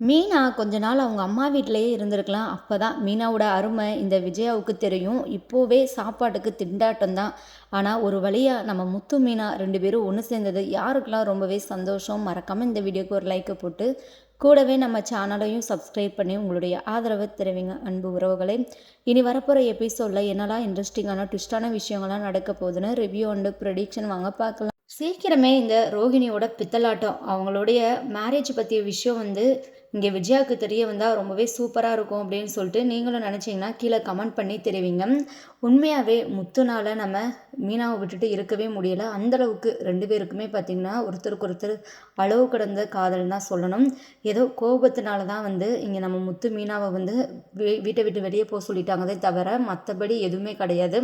மீனா கொஞ்ச நாள் அவங்க அம்மா வீட்டிலேயே இருந்திருக்கலாம். அப்போ தான் மீனாவோட அருமை இந்த விஜயாவுக்கு தெரியும். இப்போவே சாப்பாட்டுக்கு திண்டாட்டம் தான். ஆனால் ஒரு வழியாக நம்ம முத்து மீனா ரெண்டு பேரும் ஒன்று சேர்ந்தது யாருக்கெல்லாம் ரொம்பவே சந்தோஷம்? மறக்காமல் இந்த வீடியோக்கு ஒரு லைக்கை போட்டு கூடவே நம்ம சேனலையும் சப்ஸ்கிரைப் பண்ணி உங்களுடைய ஆதரவை தெரிவிங்க. அன்பு உறவுகளை இனி வரப்போகிற எபிசோடில் என்னெல்லாம் இன்ட்ரெஸ்டிங்கான ட்விஸ்டான விஷயங்கள்லாம் நடக்க போகுதுன்னு ரிவ்யூ அண்டு ப்ரொடிக்ஷன் வாங்க பார்க்கலாம். சீக்கிரமே இந்த ரோஹிணியோட பித்தலாட்டம் அவங்களுடைய மேரேஜ் பற்றிய விஷயம் வந்து இங்கே விஜயாவுக்கு தெரிய வந்தால் ரொம்பவே சூப்பராக இருக்கும் அப்படின்னு சொல்லிட்டு நீங்களும் நினச்சிங்கன்னா கீழே கமெண்ட் பண்ணி தெரிவிங்க. உண்மையாகவே முத்துனால் நம்ம மீனாவை விட்டுட்டு இருக்கவே முடியலை. அந்தளவுக்கு ரெண்டு பேருக்குமே பார்த்திங்கன்னா ஒருத்தருக்கு ஒருத்தர் அளவு கடந்த காதல் தான் சொல்லணும். ஏதோ கோபத்தினால தான் வந்து இங்கே நம்ம முத்து மீனாவை வந்து வீட்டை விட்டு வெளியே போக சொல்லிட்டாங்கதே தவிர மற்றபடி எதுவுமே கிடையாது.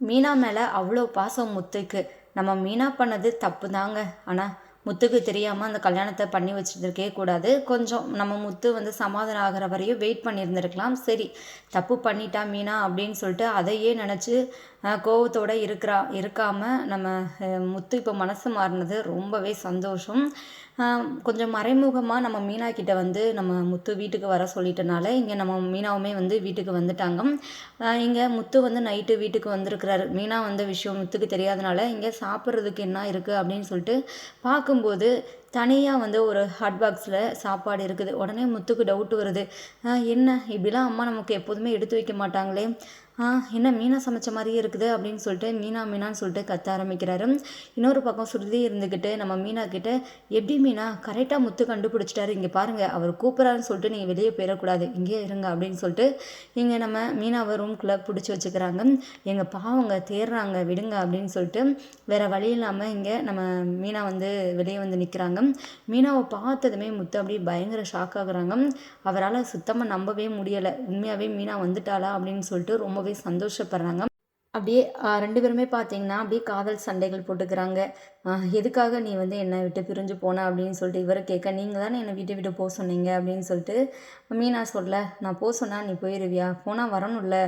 மீனா மேலே அவ்வளோ பாசம் முத்துக்கு. நம்ம மீனா பண்ணது தப்பு தாங்க ஆனால் முத்துக்கு தெரியாமல் அந்த கல்யாணத்தை பண்ணி வச்சிருக்கே கூடாது. கொஞ்சம் நம்ம முத்து வந்து சமாதானம் ஆகிற வரையும் வெயிட் பண்ணியிருந்துருக்கலாம். சரி தப்பு பண்ணிட்டா மீனா அப்படின்னு சொல்லிட்டு அதையே நினச்சி கோவத்தோடு இருக்கிறா இருக்காமல் நம்ம முத்து இப்போ மனசு மாறினது ரொம்பவே சந்தோஷம். கொஞ்சம் மறைமுகமாக நம்ம மீனா கிட்ட வந்து நம்ம முத்து வீட்டுக்கு வர சொல்லிட்டனால இங்கே நம்ம மீனாவுமே வந்து வீட்டுக்கு வந்துட்டாங்க. இங்கே முத்து வந்து நைட்டு வீட்டுக்கு வந்திருக்கிறாரு. மீனா வந்த விஷயம் முத்துக்கு தெரியாதனால இங்கே சாப்பிட்றதுக்கு என்ன இருக்குது அப்படின்னு சொல்லிட்டு பார்க்கும்போது தனியாக வந்து ஒரு ஹாட் பாக்ஸில் சாப்பாடு இருக்குது. உடனே முத்துக்கு டவுட் வருது. என்ன? இப்படிலாம் அம்மா நமக்கு எப்போதுமே எடுத்து வைக்க மாட்டாங்களே. என்ன மீனா சமைச்ச மாதிரியே இருக்குது அப்படின்னு சொல்லிட்டு மீனா மீனான்னு சொல்லிட்டு கத்த ஆரம்பிக்கிறாரு. இன்னொரு பக்கம் சுருதி இருந்துக்கிட்டு நம்ம மீனா கிட்ட எப்படி மீனா? கரெக்டாக முத்து கண்டுபிடிச்சிட்டாரு. இங்கே பாருங்கள் அவர் கூப்பிட்றாருன்னு சொல்லிட்டு நீங்கள் வெளியே போயிடக்கூடாது. இங்கேயே இருங்க அப்படின்னு சொல்லிட்டு இங்கே நம்ம மீனாவை ரூம்குள்ளே பிடிச்சி வச்சுக்கிறாங்க. எங்கள் பாவங்க தேடுறாங்க விடுங்க அப்படின்னு சொல்லிட்டு வேறு வழி இல்லாமல் இங்கே நம்ம மீனா வந்து வெளியே வந்து நிற்கிறாங்க மீனாவை பார்த்ததுமே முத்து அப்படியே பயங்கர ஷாக் ஆகுறாங்க. அவரால் சுத்தமாக நம்பவே முடியலை. உண்மையாகவே மீனா வந்துட்டாளா? அப்படின்னு சொல்லிட்டு ரொம்பவே ரொம்பவே சந்தோஷப்படுறாங்க. அப்படியே ரெண்டு பேருமே பார்த்தீங்கன்னா அப்படியே காதல் சண்டைகள் போட்டுக்கிறாங்க. எதுக்காக நீ வந்து என்னை விட்டு பிரிஞ்சு போன அப்படின்னு சொல்லிட்டு இவரை கேட்க நீங்கள் தானே என்னை வீட்டை விட்டு போக சொன்னீங்க? அப்படின்னு சொல்லிட்டு மீனா சொல்ல நான் போக சொன்னால் நீ போயிடுவியா போனால் வரணும்ல.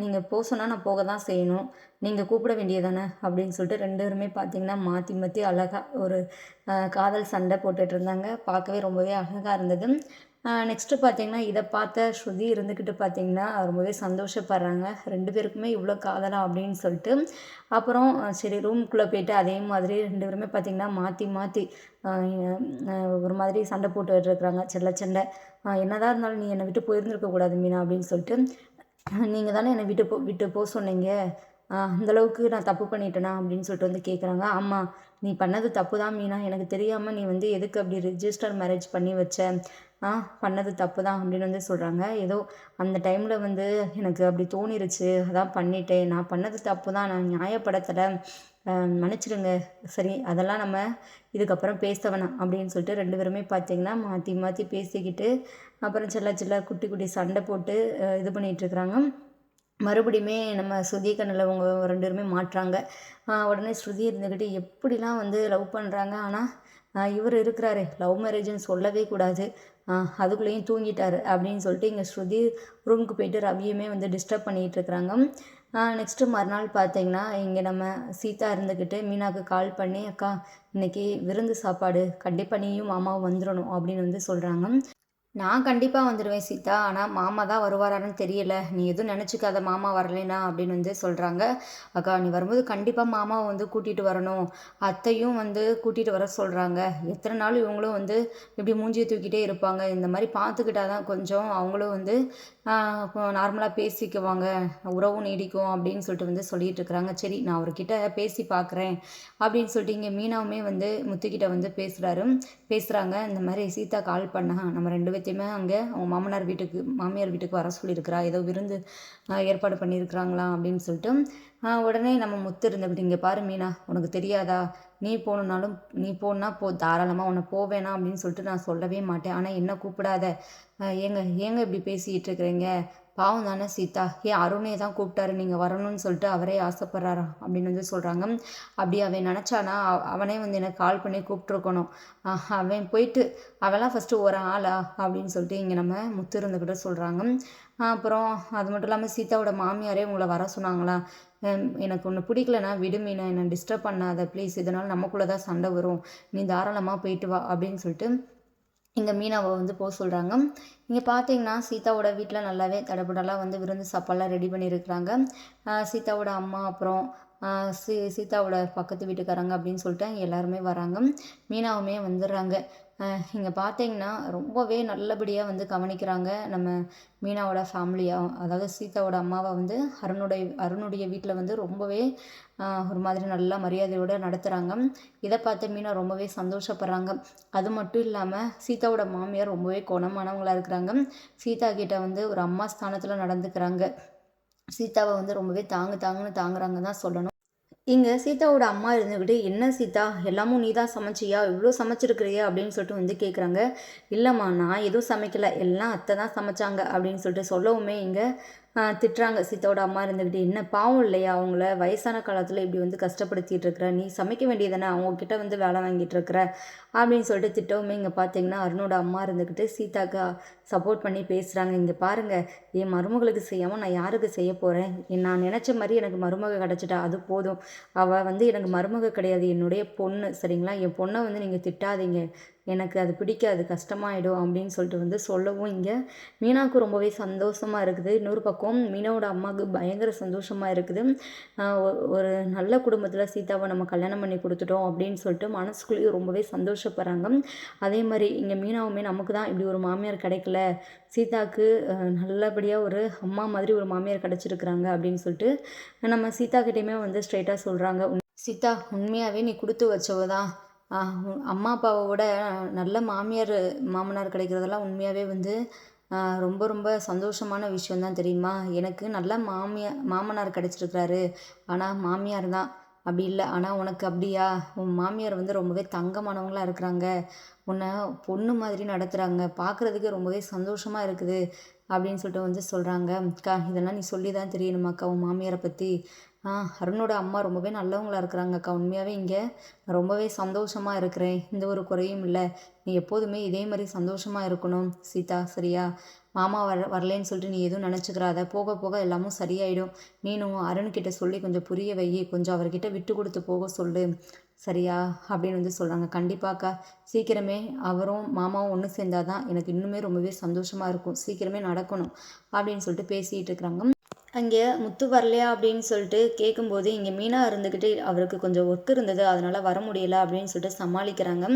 நீங்கள் போக சொன்னால் நான் போக தான் செய்யணும். நீங்கள் கூப்பிட வேண்டியதானே அப்படின்னு சொல்லிட்டு ரெண்டு பேருமே பார்த்தீங்கன்னா மாற்றி மாற்றி அழகாக ஒரு காதல் சண்டை போட்டுட்டு இருந்தாங்க. பார்க்கவே ரொம்பவே அழகாக இருந்தது. நெக்ஸ்ட்டு பார்த்தீங்கன்னா இதை பார்த்த ஸ்ருதி இருந்துக்கிட்டு பார்த்தீங்கன்னா ரொம்பவே சந்தோஷப்படுறாங்க. ரெண்டு பேருக்குமே இவ்வளோ காதலா அப்படின்னு சொல்லிட்டு. அப்புறம் சரி ரூம்குள்ளே போயிட்டு அதே மாதிரி ரெண்டு பேருமே பார்த்திங்கன்னா மாற்றி மாற்றி ஒரு மாதிரி சண்டை போட்டுக்கிட்டு இருக்கிறாங்க. செல்ல சண்டை என்னதான் இருந்தாலும் நீ என்னை விட்டு போயிருந்துருக்கக்கூடாது மீனா அப்படின்னு சொல்லிட்டு. நீங்கள் தானே என்னை விட்டு போ விட்டு போக சொன்னீங்க. அந்தளவுக்கு நான் தப்பு பண்ணிட்டேனா அப்படின்னு சொல்லிட்டு வந்து கேட்குறாங்க ஆமாம் நீ பண்ணது தப்பு தான் மீனா. எனக்கு தெரியாமல் நீ வந்து எதுக்கு அப்படி ரிஜிஸ்டர் மேரேஜ் பண்ணி வச்ச? ஆ பண்ணது தப்பு தான் அப்படின்னு வந்து சொல்கிறாங்க ஏதோ அந்த டைமில் வந்து எனக்கு அப்படி தோணிருச்சு. அதான் பண்ணிட்டேன். நான் பண்ணது தப்பு தான் நான் நியாயப்படுத்தலை. மன்னிச்சிடுங்க. சரி அதெல்லாம் நம்ம இதுக்கப்புறம் பேச வேணாம் அப்படின்னு சொல்லிட்டு ரெண்டு பேருமே பார்த்திங்கன்னா மாற்றி மாற்றி பேசிக்கிட்டு அப்புறம் சில்ல சில்ல குட்டி குட்டி சண்டை போட்டு இது பண்ணிகிட்ருக்குறாங்க மறுபடியுமே நம்ம ஸ்ருதி கண்ணில் அவங்க ரெண்டு பேருமே மாட்டுறாங்க. உடனே ஸ்ருதி இருந்துக்கிட்டு எப்படிலாம் வந்து லவ் பண்ணுறாங்க ஆனால் இவர் இருக்கிறாரு. லவ் மேரேஜ்னு சொல்லவே கூடாது. அதுக்குள்ளேயும் தூங்கிட்டாரு அப்படின்னு சொல்லிட்டு இங்கே ஸ்ருதி ரூமுக்கு போயிட்டு ரவியுமே வந்து டிஸ்டர்ப் பண்ணிகிட்டு இருக்கிறாங்க. நெக்ஸ்ட்டு மறுநாள் பார்த்தீங்கன்னா இங்கே நம்ம சீதா இருந்துக்கிட்டு மீனாவுக்கு கால் பண்ணி அக்கா இன்றைக்கி விருந்து சாப்பாடு கண்டிப்பாக நீயும் மாமாவும் வந்துடணும் அப்படின்னு வந்து சொல்கிறாங்க நான் கண்டிப்பாக வந்துடுவேன் சீதா. ஆனால் மாமா தான் வருவாரான்னு தெரியல. நீ எதுவும் நினச்சிக்காத மாமா வரலைனா அப்படின்னு வந்து சொல்கிறாங்க அக்கா நீ வரும்போது கண்டிப்பாக மாமாவை வந்து கூட்டிகிட்டு வரணும். அத்தையும் வந்து கூட்டிகிட்டு வர சொல்கிறாங்க எத்தனை நாள் இவங்களும் வந்து இப்படி மூஞ்சியை தூக்கிட்டே இருப்பாங்க. இந்த மாதிரி பார்த்துக்கிட்டா தான் கொஞ்சம் அவங்களும் வந்து நார்மலாக பேசிக்குவாங்க. உறவும் நீடிக்கும் அப்படின்னு சொல்லிட்டு வந்து சொல்லிட்டு இருக்கிறாங்க. சரி நான் அவர்கிட்ட பேசி பார்க்குறேன் அப்படின்னு சொல்லிட்டு இங்கே மீனாவுமே வந்து முத்துக்கிட்ட வந்து பேசுகிறாரு பேசுகிறாங்க இந்த மாதிரி சீதா கால் பண்ணா நம்ம ரெண்டு பேர்த்தையுமே அங்கே. அவங்க மாமனார் வீட்டுக்கு மாமியார் வீட்டுக்கு வர சொல்லியிருக்கிறா. ஏதோ விருந்து ஏற்பாடு பண்ணியிருக்கிறாங்களா அப்படின்னு சொல்லிட்டு உடனே நம்ம முத்து இருந்தபடி இங்கே பாரு மீனா உனக்கு தெரியாதா? நீ போகணுன்னாலும் நீ போனா போ தாராளமாக உன்னை போவேணாம் அப்படின்னு சொல்லிட்டு நான் சொல்லவே மாட்டேன். ஆனால் என்ன கூப்பிடாத? ஏங்க ஏங்க இப்படி பேசிகிட்டு இருக்கிறீங்க? பாவம் தானே சீதா. ஏன் அருணே தான் கூப்பிட்டாரு நீங்கள் வரணும்னு சொல்லிட்டு அவரே ஆசைப்பட்றாரா? அப்படின்னு வந்து சொல்கிறாங்க அப்படி அவன் நினச்சானா அவனே வந்து எனக்கு கால் பண்ணி கூப்பிட்ருக்கணும் அவன் போயிட்டு அவெல்லாம் ஃபஸ்ட்டு ஒரு ஆளா? அப்படின்னு சொல்லிட்டு இங்கே நம்ம முத்து இருந்துக்கிட்ட சொல்கிறாங்க அப்புறம் அது மட்டும் இல்லாமல் சீதாவோட மாமியாரே உங்களை வர சொன்னாங்களா? எனக்கு ஒன்று பிடிக்கலனா விடுமீனா என்னை டிஸ்டர்ப் பண்ணாத ப்ளீஸ் இதனால் நமக்குள்ளே தான் சண்டை வரும். நீ தாராளமாக போயிட்டு வா அப்படின்னு சொல்லிட்டு இங்கே மீனாவை வந்து போக சொல்கிறாங்க இங்கே பார்த்தீங்கன்னா சீதாவோட வீட்டில் நல்லாவே தடபுடலாக வந்து விருந்து சாப்பாடுலாம் ரெடி பண்ணியிருக்கிறாங்க சீதாவோட அம்மா அப்புறம் சீ சீதாவோட பக்கத்து வீட்டுக்காரங்க அப்படின்னு சொல்லிட்டு எல்லாருமே வராங்க. மீனாவுமே வந்துடுறாங்க. இங்கே பார்த்தீங்கன்னா ரொம்பவே நல்லபடியாக வந்து கவனிக்கிறாங்க நம்ம மீனாவோட ஃபேமிலியாக அதாவது சீதாவோட அம்மாவை வந்து அருணுடைய அருணுடைய வீட்டில் வந்து ரொம்பவே ஒரு மாதிரி நல்லா மரியாதையோடு நடத்துகிறாங்க இதை பார்த்து மீனா ரொம்பவே சந்தோஷப்படுறாங்க. அது மட்டும் இல்லாமல் சீதாவோட மாமியார் ரொம்பவே குணமானவங்களாக இருக்கிறாங்க. சீதா கிட்ட வந்து ஒரு அம்மா ஸ்தானத்தில் நடந்துக்கிறாங்க. சீதாவை வந்து ரொம்பவே தாங்கு தாங்குன்னு தாங்குறாங்க தான் சொல்லணும். இங்கே சீதாவோட அம்மா இருந்துக்கிட்டு என்ன சீதா? எல்லாமும் நீ தான் சமைச்சியா? இவ்வளோ சமைச்சிருக்கிறியா? அப்படின்னு சொல்லிட்டு வந்து கேட்குறாங்க இல்லைம்மா நான் எதுவும் சமைக்கலை. எல்லாம் அத்தை தான் சமைச்சாங்க. அப்படின்னு சொல்லிட்டு சொல்லவுமே இங்கே திட்டுறாங்க. சீதாவோட அம்மா இருந்துக்கிட்டு என்ன பாவம் இல்லையா? அவங்கள வயசான காலத்தில் இப்படி வந்து கஷ்டப்படுத்திட்டு இருக்கிற நீ சமைக்க வேண்டியதானே அவங்கக்கிட்ட வந்து வேலை வாங்கிட்டு இருக்கிற? அப்படின்னு சொல்லிட்டு திட்டவுமே இங்கே பார்த்தீங்கன்னா அருணோட அம்மா இருந்துக்கிட்டு சீதாக்கு சப்போர்ட் பண்ணி பேசுகிறாங்க இங்கே பாருங்கள் என் மருமகளுக்கு செய்யாமல் நான் யாருக்கு செய்ய போகிறேன் நான் நினச்ச மாதிரி எனக்கு மருமக கிடச்சிட்டா அது போதும். அவள் வந்து எனக்கு மருமக கிடையாது. என்னுடைய பொண்ணு. சரிங்களா? என் பொண்ணை வந்து நீங்கள் திட்டாதீங்க. எனக்கு அது பிடிக்காது. கஷ்டமாயிடும். அப்படின்னு சொல்லிட்டு வந்து சொல்லவும் இங்கே மீனாவுக்கு ரொம்பவே சந்தோஷமாக இருக்குது. இன்னொரு பக்கம் மீனாவோட அம்மாவுக்கு பயங்கர சந்தோஷமாக இருக்குது. ஒரு நல்ல குடும்பத்தில் சீதாவை நம்ம கல்யாணம் பண்ணி கொடுத்துட்டோம் அப்படின்னு சொல்லிட்டு மனசுக்குள்ளேயும் ரொம்பவே சந்தோஷப்படுறாங்க. அதே மாதிரி இங்கே மீனாவுமே நமக்கு தான் இப்படி ஒரு மாமியார் கிடைக்கல. சீதாவுக்கு நல்லபடியாக ஒரு அம்மா மாதிரி ஒரு மாமியார் கிடச்சிருக்கிறாங்க அப்படின்னு சொல்லிட்டு நம்ம சீதா கிட்டேயுமே வந்து ஸ்ட்ரைட்டாக சொல்கிறாங்க சீதா உண்மையாகவே நீ கொடுத்து வச்சவ தான். அம்மா அப்பாவை விட நல்ல மாமியார் மாமனார் கிடைக்கிறதெல்லாம் உண்மையாகவே வந்து ரொம்ப ரொம்ப சந்தோஷமான விஷயம்தான் தெரியுமா? எனக்கு நல்ல மாமியார் மாமனார் கிடச்சிருக்கிறாரு. ஆனால் மாமியார் தான். அப்படி இல்லை. ஆனால் உனக்கு அப்படியா? உன் மாமியார் வந்து ரொம்பவே தங்கமானவங்களாக இருக்கிறாங்க. உன்னை பொண்ணு மாதிரி நடத்துகிறாங்க பார்க்குறதுக்கு ரொம்பவே சந்தோஷமாக இருக்குது. அப்படின்னு சொல்லிட்டு வந்து சொல்கிறாங்க அக்கா இதெல்லாம் நீ சொல்லி தான் தெரியணுமாக்கா உன் மாமியாரை பற்றி ஆ அருணோட அம்மா ரொம்பவே நல்லவங்களாக இருக்கிறாங்க அக்கா. உண்மையாகவே இங்கே ரொம்பவே சந்தோஷமாக இருக்கிறேன். எந்த ஒரு குறையும் இல்லை. நீ எப்போதுமே இதே மாதிரி சந்தோஷமாக இருக்கணும். சீதா சரியா? மாமா வர வரலேன்னு சொல்லிட்டு நீ எதுவும் நினச்சிக்கிறாத. போக போக எல்லாமும் சரியாயிடும். நீனும் அருண்கிட்ட சொல்லி கொஞ்சம் புரிய வை. கொஞ்சம் அவர்கிட்ட விட்டு கொடுத்து போக சொல்லு. சரியா? அப்படின்னு வந்து சொல்கிறாங்க கண்டிப்பாக்கா சீக்கிரமே அவரும் மாமாவும் ஒன்று சேர்ந்தாதான் எனக்கு இன்னுமே ரொம்பவே சந்தோஷமாக இருக்கும். சீக்கிரமே நடக்கணும். அப்படின்னு சொல்லிட்டு பேசிகிட்டு இருக்கிறாங்க. அங்கே முத்து வரலையா அப்படின்னு சொல்லிட்டு கேட்கும்போது இங்கே மீனா இருந்துக்கிட்டு அவருக்கு கொஞ்சம் ஒர்க் இருந்தது அதனால் வர முடியல அப்படின்னு சொல்லிட்டு சமாளிக்கிறாங்க.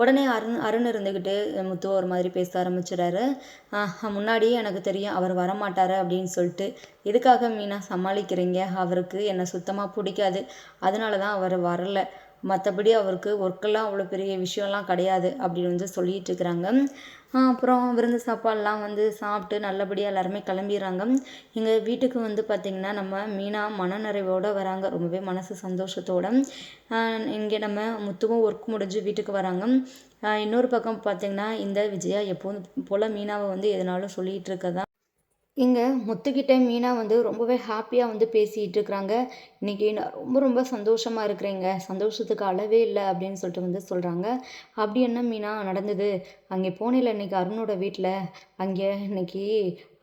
உடனே அருண் அருண் இருந்துக்கிட்டு முத்து ஒரு மாதிரி பேச ஆரம்பிச்சிடாரு முன்னாடியே எனக்கு தெரியும் அவர் வரமாட்டார் அப்படின்னு சொல்லிட்டு எதுக்காக மீனா சமாளிக்கிறீங்க? அவருக்கு என்னை சுத்தமாக பிடிக்காது. அதனால தான் அவர் வரலை. மற்றபடி அவருக்கு ஒர்க்கெல்லாம் அவ்வளோ பெரிய விஷயம்லாம் கிடையாது அப்படின்னு வந்து சொல்லிட்டு இருக்கிறாங்க. அப்புறம் விருந்து சாப்பாடெலாம் வந்து சாப்பிட்டு நல்லபடியாக எல்லாருமே கிளம்பிடுறாங்க. எங்கள் வீட்டுக்கு வந்து பார்த்திங்கன்னா நம்ம மீனா மனநிறைவோடு வராங்க. ரொம்பவே மனசு சந்தோஷத்தோட. இங்கே நம்ம முத்துவும் ஒர்க் முடிஞ்சு வீட்டுக்கு வராங்க. இன்னொரு பக்கம் பார்த்திங்கன்னா இந்த விஜயா எப்போதும் போல் மீனாவை வந்து எதனாலும் சொல்லிகிட்டு இருக்கதான் இங்கே முத்துக்கிட்ட மீனா வந்து ரொம்பவே ஹாப்பியாக வந்து பேசிகிட்டு இருக்கிறாங்க இன்றைக்கி நான் ரொம்ப ரொம்ப சந்தோஷமாக இருக்கிறேங்க. சந்தோஷத்துக்கு அளவே இல்லை அப்படின்னு சொல்லிட்டு வந்து சொல்கிறாங்க அப்படி என்ன மீனா நடந்தது? அங்கே போனேல இன்னைக்கு அருணோட வீட்டில் அங்கே இன்னைக்கு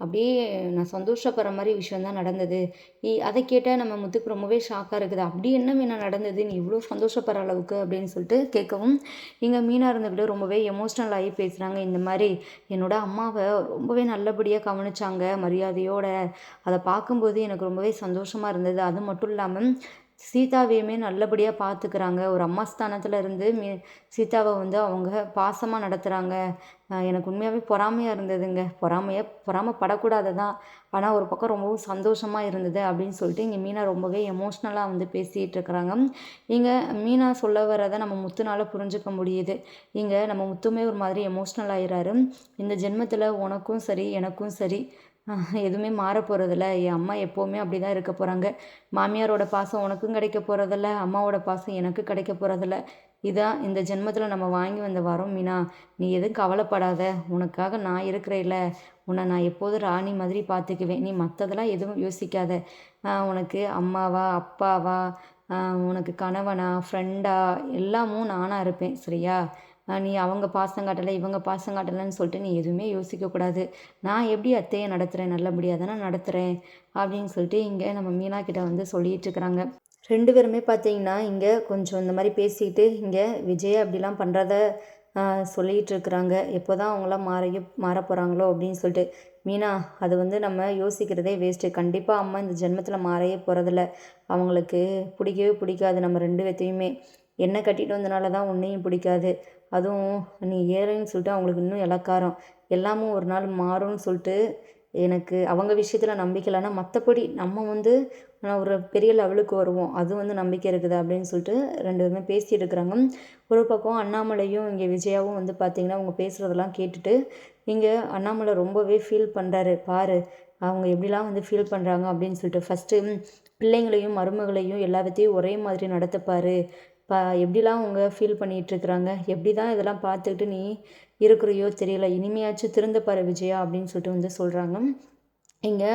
அப்படியே நான் சந்தோஷப்படுற மாதிரி விஷயந்தான் நடந்தது. நீ அதை கேட்டால் நம்ம முத்துக்கு ரொம்பவே ஷாக்காக இருக்குது. அப்படி என்ன மீனா நடந்தது? நீ இவ்வளோ சந்தோஷப்படுற அளவுக்கு அப்படின்னு சொல்லிட்டு கேட்கவும் இங்கே மீனாக இருந்துக்கிட்டு ரொம்பவே எமோஷ்னல் ஆகி பேசுகிறாங்க இந்த மாதிரி என்னோட அம்மாவை ரொம்பவே நல்லபடியாக கவனிச்சாங்க. மரியாதையோட அதை பார்க்கும்போது எனக்கு ரொம்பவே சந்தோஷமாக இருந்தது. அது மட்டும் இல்லாமல் சீதாவையுமே நல்லபடியாக பார்த்துக்கிறாங்க ஒரு அம்மா ஸ்தானத்தில் இருந்து மீ சீதாவை வந்து அவங்க பாசமாக நடத்துகிறாங்க எனக்கு உண்மையாகவே பொறாமையாக இருந்ததுங்க. பொறாமையாக பொறாமப்படக்கூடாது தான் ஆனால் ஒரு பக்கம் ரொம்பவும் சந்தோஷமாக இருந்தது அப்படின்னு சொல்லிட்டு இங்கே மீனா ரொம்பவே எமோஷ்னலாக வந்து பேசிகிட்டு இருக்கிறாங்க. இங்கே மீனா சொல்ல வரதை நம்ம முத்துனால் புரிஞ்சுக்க முடியுது. இங்கே நம்ம முத்துமே ஒரு மாதிரி எமோஷ்னல் ஆகிறாரு இந்த ஜென்மத்தில் உனக்கும் சரி எனக்கும் சரி எதுவுமே மாற போகிறதில்ல என் அம்மா எப்போவுமே அப்படி தான் இருக்க போகிறாங்க மாமியாரோட பாசம் உனக்கும் கிடைக்க போகிறதில்ல அம்மாவோட பாசம் எனக்கு கிடைக்க போகிறதில்ல இதான் இந்த ஜென்மத்தில் நம்ம வாங்கி வந்த வரோம் மீனா. நீ எதுவும் கவலைப்படாத. உனக்காக நான் இருக்கிறேல உன்னை நான் எப்போதும் ராணி மாதிரி பார்த்துக்குவேன் நீ மற்றதெல்லாம் எதுவும் யோசிக்காத. உனக்கு அம்மாவா அப்பாவா? உனக்கு கணவனா ஃப்ரெண்டா எல்லாமும் நானாக இருப்பேன். சரியா? நீ அவங்க பாசம் காட்டலை இவங்க பாசம் காட்டலைன்னு சொல்லிட்டு நீ எதுவுமே யோசிக்கக்கூடாது நான் எப்படி அத்தையை நடத்துகிறேன் நல்லபடியாக தானே நடத்துகிறேன் அப்படின்னு சொல்லிட்டு இங்கே நம்ம மீனா கிட்ட வந்து சொல்லிட்டு இருக்கிறாங்க. ரெண்டு பேருமே பார்த்தீங்கன்னா இங்கே கொஞ்சம் இந்த மாதிரி பேசிக்கிட்டு இங்கே விஜய் அப்படிலாம் பண்ணுறத சொல்லிகிட்டு இருக்கிறாங்க. எப்போ தான் அவங்களாம் மாறைய மாற போகிறாங்களோ அப்படின்னு சொல்லிட்டு. மீனா அது வந்து நம்ம யோசிக்கிறதே வேஸ்ட்டு கண்டிப்பாக அம்மா இந்த ஜென்மத்தில் மாறையே போகிறதில்ல அவங்களுக்கு பிடிக்கவே பிடிக்காது நம்ம ரெண்டு பேர்த்தையுமே. என்ன கட்டிட்டு வந்தனால தான் உன்னையும் பிடிக்காது. அதுவும் நீ ஏறேன்னு சொல்லிட்டு அவங்களுக்கு இன்னும் இலக்காரம் எல்லாமும் ஒரு நாள் மாறும்னு சொல்லிட்டு எனக்கு அவங்க விஷயத்தில் நம்பிக்கை இல்லைன்னா மற்றபடி நம்ம வந்து ஒரு பெரிய லெவலுக்கு வருவோம். அது வந்து நம்பிக்கை இருக்குது அப்படின்னு சொல்லிட்டு ரெண்டு பேருமே பேசிகிட்டு இருக்கிறாங்க. ஒரு பக்கம் அண்ணாமலையும் இங்கே விஜயாவும் வந்து பார்த்திங்கன்னா அவங்க பேசுகிறதெல்லாம் கேட்டுட்டு இங்கே அண்ணாமலை ரொம்பவே ஃபீல் பண்ணுறாரு பாரு அவங்க எப்படிலாம் வந்து ஃபீல் பண்ணுறாங்க அப்படின்னு சொல்லிட்டு ஃபஸ்ட்டு பிள்ளைங்களையும் மருமகளையும் எல்லாத்தையும் ஒரே மாதிரி நடத்தப்பார். பா எப்படிலாம் அவங்க ஃபீல் பண்ணிகிட்ருக்குறாங்க எப்படி தான் இதெல்லாம் பார்த்துக்கிட்டு நீ இருக்கிறியோ தெரியல. இனிமையாச்சும் திருந்த பாரு விஜயா அப்படின்னு சொல்லிட்டு வந்து சொல்கிறாங்க இங்கே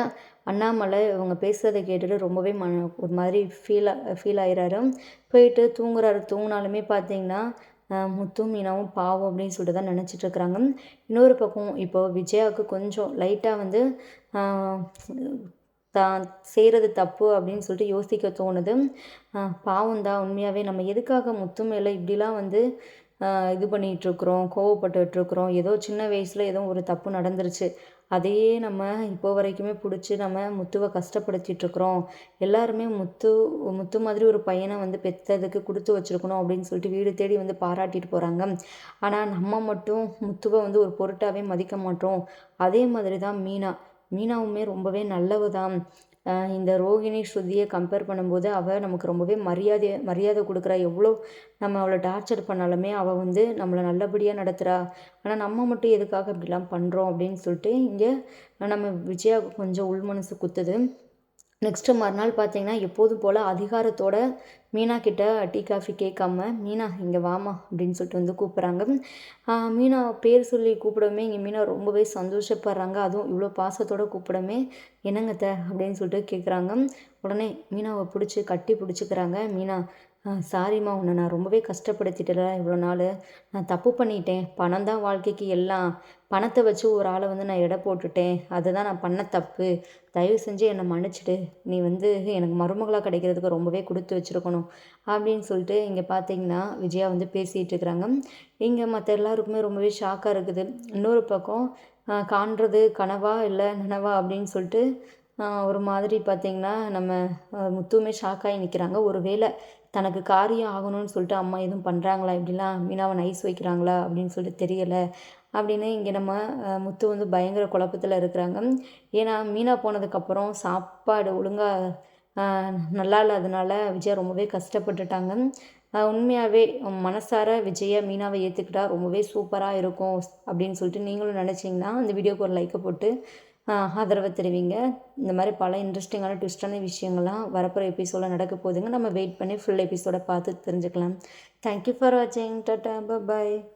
அண்ணாமலை இவங்க பேசுகிறத கேட்டுட்டு ரொம்பவே மன ஒரு மாதிரி ஃபீல் ஃபீல் ஆகிறாரு போயிட்டு தூங்குறாரு. தூங்கினாலுமே பார்த்தீங்கன்னா முத்தும் மீனாவும் பாவம் அப்படின்னு சொல்லிட்டு தான் நினச்சிட்ருக்குறாங்க இன்னொரு பக்கம் இப்போது விஜயாவுக்கு கொஞ்சம் லைட்டாக வந்து தான் செய்கிறது தப்பு அப்படின்னு சொல்லிட்டு யோசிக்க தோணுது. பாவம் தான். உண்மையாகவே நம்ம எதுக்காக முத்து மேலே இப்படிலாம் வந்து இது பண்ணிகிட்ருக்குறோம் கோவப்பட்டுட்ருக்குறோம் ஏதோ சின்ன வயசில் ஏதோ ஒரு தப்பு நடந்துருச்சு. அதையே நம்ம இப்போ வரைக்குமே பிடிச்சி நம்ம முத்துவை கஷ்டப்படுத்திட்டுருக்குறோம் எல்லாருமே முத்து முத்து மாதிரி ஒரு பையனை வந்து பெற்றதுக்கு கொடுத்து வச்சுருக்கணும் அப்படின்னு சொல்லிட்டு வீடு தேடி வந்து பாராட்டிட்டு போகிறாங்க ஆனால் நம்ம மட்டும் முத்துவை வந்து ஒரு பொருட்டாகவே மதிக்க மாட்டோம். அதே மாதிரி தான் மீனா. மீனாவுமே ரொம்பவே நல்லவ தான் இந்த ரோகிணி ஸ்ருதியை கம்பேர் பண்ணும்போது அவள் நமக்கு ரொம்பவே மரியாதை மரியாதை கொடுக்குறா. எவ்வளோ நம்ம அவளை டார்ச்சர் பண்ணாலுமே அவள் வந்து நம்மளை நல்லபடியாக நடத்துகிறா ஆனால் நம்ம மட்டும் எதுக்காக இப்படிலாம் பண்ணுறோம் அப்படின்னு சொல்லிட்டு இங்கே நம்ம விஜயா கொஞ்சம் உள் மனசு குத்துது. நெக்ஸ்ட்டு மறுநாள் பார்த்தீங்கன்னா எப்போதும் போல் அதிகாரத்தோட மீனா கிட்ட டீ காஃபி கேட்காம மீனா இங்கே வாமா அப்படின்னு சொல்லிட்டு வந்து கூப்பிட்றாங்க. மீனா பேர் சொல்லி கூப்பிடவுமே இங்கே மீனா ரொம்பவே சந்தோஷப்படுறாங்க. அதுவும் இவ்வளோ பாசத்தோடு கூப்பிடமே என்னங்கத்த அப்படின்னு சொல்லிட்டு கேட்குறாங்க உடனே மீனாவை பிடிச்சி கட்டி பிடிச்சிக்கிறாங்க. மீனா சாரிம்மா உன்னை நான் ரொம்பவே கஷ்டப்படுத்திட்டல இவ்வளோ நாள். நான் தப்பு பண்ணிட்டேன். பணம் தான் வாழ்க்கைக்கு எல்லாம். பணத்தை வச்சு ஒரு ஆளை வந்து நான் எடை போட்டுட்டேன். அதுதான் நான் பண்ண தப்பு. தயவு செஞ்சு என்னை மன்னிச்சிடு. நீ வந்து எனக்கு மருமகளாக கிடைக்கிறதுக்கு ரொம்பவே கொடுத்து வச்சுருக்கணும் அப்படின்னு சொல்லிட்டு இங்கே பார்த்தீங்கன்னா விஜயா வந்து பேசிகிட்டு இருக்கிறாங்க. இங்கே மற்ற எல்லாருக்குமே ரொம்பவே ஷாக்காக இருக்குது. இன்னொரு பக்கம் காண்றது கனவா இல்லை நனவா அப்படின்னு சொல்லிட்டு ஒரு மாதிரி பார்த்திங்கன்னா நம்ம முத்துமே ஷாக்காகி நிற்கிறாங்க ஒரு வேளை தனக்கு காரியம் ஆகணும்னு சொல்லிட்டு அம்மா எதுவும் பண்ணுறாங்களா இப்படிலாம் மீனாவை நைஸ் வைக்கிறாங்களா? அப்படின்னு சொல்லிட்டு தெரியலை. அப்படின்னு இங்கே நம்ம முத்து வந்து பயங்கர குழப்பத்தில் இருக்கிறாங்க. ஏன்னா மீனா போனதுக்கப்புறம் சாப்பாடு ஒழுங்காக நல்லா இல்லாதனால விஜயா ரொம்பவே கஷ்டப்பட்டுட்டாங்க. உண்மையாகவே மனசார விஜயை மீனாவை ஏற்றுக்கிட்டா ரொம்பவே சூப்பராக இருக்கும் அப்படின்னு சொல்லிட்டு நீங்களும் நினச்சிங்கன்னா அந்த வீடியோக்கு ஒரு லைக்கை போட்டு ஆதரவை தெரிவிங்க. இந்த மாதிரி பல இன்ட்ரெஸ்டிங்கான ட்விஸ்டான விஷயங்கள்லாம் வரப்போகிற எபிசோடில் நடக்க போதுங்க நம்ம வெயிட் பண்ணி ஃபுல் எபிசோடை பார்த்து தெரிஞ்சுக்கலாம். தேங்க்யூ ஃபார் வாட்சிங் டாட்டா பாய்